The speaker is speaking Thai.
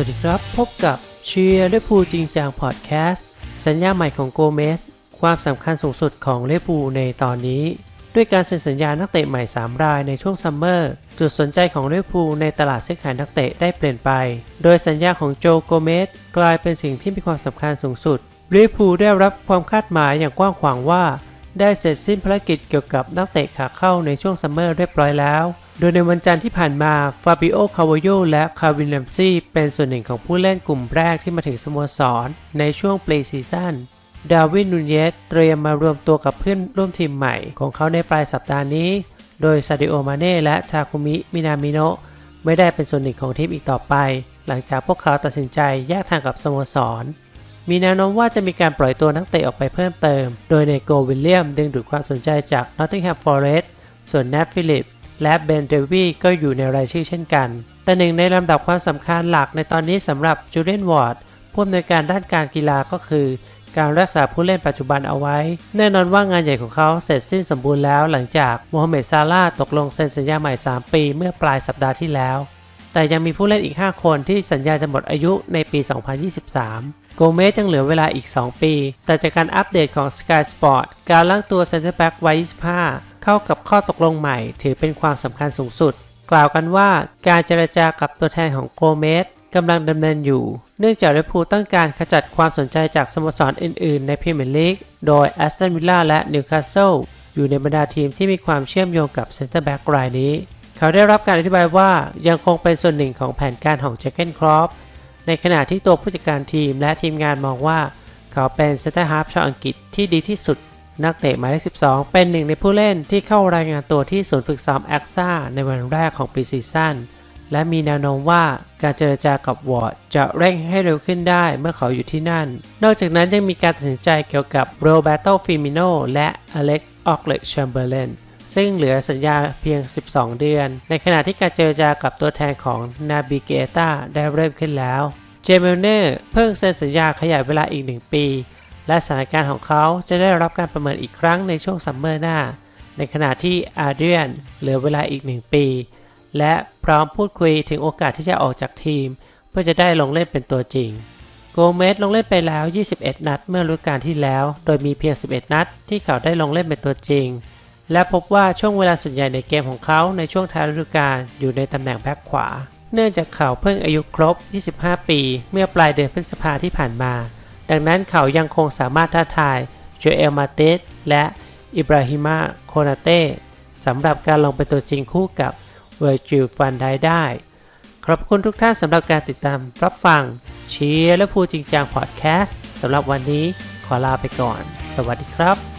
วัสดีครับ พบกับเชียร์ลิเวอร์พูลจริงจังพอดแคสต์สัญญาใหม่ของโกเมสความสำคัญสูงสุดของลิเวอร์พูลในตอนนี้ ด้วยการเซ็นสัญญานักเตะใหม่ 3 รายในช่วงซัมเมอร์ จุดสนใจของลิเวอร์พูลในตลาดซื้อขายนักเตะได้เปลี่ยนไป โดยสัญญาของโจโกเมสกลายเป็นสิ่งที่มีความสำคัญสูงสุดลิเวอร์พูลได้รับความคาดหมายอย่างกว้างขวางว่า ได้เสร็จสิ้นภารกิจเกี่ยวกับนักเตะขาเข้าในช่วงซัมเมอร์เรียบร้อยแล้ว โดยในวันจันทร์ที่ผ่านมาฟาบิโอ คาวโย และคาวินแลมซี่เป็นส่วนหนึ่งของผู้เล่นกลุ่มแรกที่มาถึงสโมสร ในช่วงปลายซีซั่น ดาวินนูเยสเตรียมมารวมตัวกับเพื่อนร่วมทีมใหม่ของเขาในปลายสัปดาห์นี้ โดยซาดิโอ มาเน่และทาคุมิ มินามิโนะไม่ได้เป็นส่วนหนึ่งของทีมอีกต่อไป หลังจากพวกเขาตัดสินใจแยกทางกับสโมสร มีแนวโน้มว่าจะมีการปล่อยตัวนักเตะออกไปเพิ่มเติม โดยในโกวิลเลียมดึงดูดความสนใจจาก Nottingham Forest ส่วนแนทฟิลิป และเบนเดวีก็อยู่ในรายชื่อเช่นกัน แต่หนึ่งในลำดับความสำคัญหลักในตอนนี้สำหรับจูเลียนวอร์ดผู้อำนวยการด้านการกีฬาก็คือ การรักษาผู้เล่นปัจจุบันเอาไว้ แน่นอนว่างานใหญ่ของเขาเสร็จสิ้นสมบูรณ์แล้วหลังจากโมฮัมเหม็ดซาลาตกลงเซ็นสัญญาใหม่ 3 ปีเมื่อปลายสัปดาห์ที่แล้ว แต่ยังมีผู้เล่นอีก 5 คนที่สัญญาจะหมดอายุในปี 2023โกเมสยังเหลือเวลาอีก 2 ปี แต่จากการอัปเดตของ Sky Sport การล่างตัวเซนเตอร์แบ็กวัย 25 เข้ากับข้อตกลงใหม่ ถือเป็นความสำคัญสูงสุด กล่าวกันว่าการเจรจากับตัวแทนของโกเมสกำลังดำเนินอยู่ เนื่องจากลิเวอร์พูลต้องการขจัดความสนใจจากสโมสรอื่นๆ ในพรีเมียร์ลีก โดยแอสตันวิลล่าและนิวคาสเซิลอยู่ในบรรดาทีมที่มีความเชื่อมโยงกับเซนเตอร์แบ็กรายนี้ เขาได้รับการอธิบายว่ายังคงเป็นส่วนหนึ่งของแผนการของแจ็คเกนครอปในขณะที่ตัวผู้จัดการทีมและทีมงานมองว่า เขาเป็นเซนเตอร์ฮาร์ฟชาวอังกฤษที่ดีที่สุด นักเตะหมายเลข 12 เป็นหนึ่งในผู้เล่นที่เข้ารายงานตัวที่ศูนย์ฝึกซ้อมแอคซ่าในวันแรกของปีซีซั่น และมีแนวโน้มว่าการเจรจากับวอร์ดจะเร่งให้เร็วขึ้นได้เมื่อเขาอยู่ที่นั่น นอกจากนั้นยังมีการตัดสินใจเกี่ยวกับโรเบโตฟิมิโนและอเล็กออกเล็กแชมเบอร์เลนซึ่งเหลือสัญญาเพียง 12 เดือน ในขณะที่การเจรจากับตัวแทนของนาบิเกตาได้เริ่มขึ้นแล้ว เจมิลเนอร์เพิ่งเซ็นสัญญาขยายเวลาอีก 1 ปี และสถานการณ์ของเขาจะได้รับการประเมินอีกครั้งในช่วงซัมเมอร์หน้า ในขณะที่อาเดรียนเหลือเวลาอีก 1 ปี และพร้อมพูดคุยถึงโอกาสที่จะออกจากทีม เพื่อจะได้ลงเล่นเป็นตัวจริง โกเมสลงเล่นไปแล้ว 21 นัดเมื่อฤดูกาลที่แล้ว โดยมีเพียง 11 นัดที่เขาได้ลงเล่นเป็นตัวจริง และพบว่าช่วงเวลาส่วนใหญ่ในเกมของเขาในช่วงท้ายฤดูกาลอยู่ในตำแหน่งแบ็คขวา เนื่องจากเขาเพิ่งอายุครบ 25 ปี เมื่อปลายเดือนพฤษภาที่ผ่านมา ดังนั้นเขายังคงสามารถท้าทายโจเอลมาเตสและอิบราฮิมาโคนาเต้สำหรับการลงเป็นตัวจริงคู่กับเวอร์จิลฟันไดได้ขอบคุณทุกท่านสำหรับการติดตามรับฟังเชียร์และพูดจริงจังพอดแคสต์สำหรับวันนี้ขอลาไปก่อน สวัสดีครับ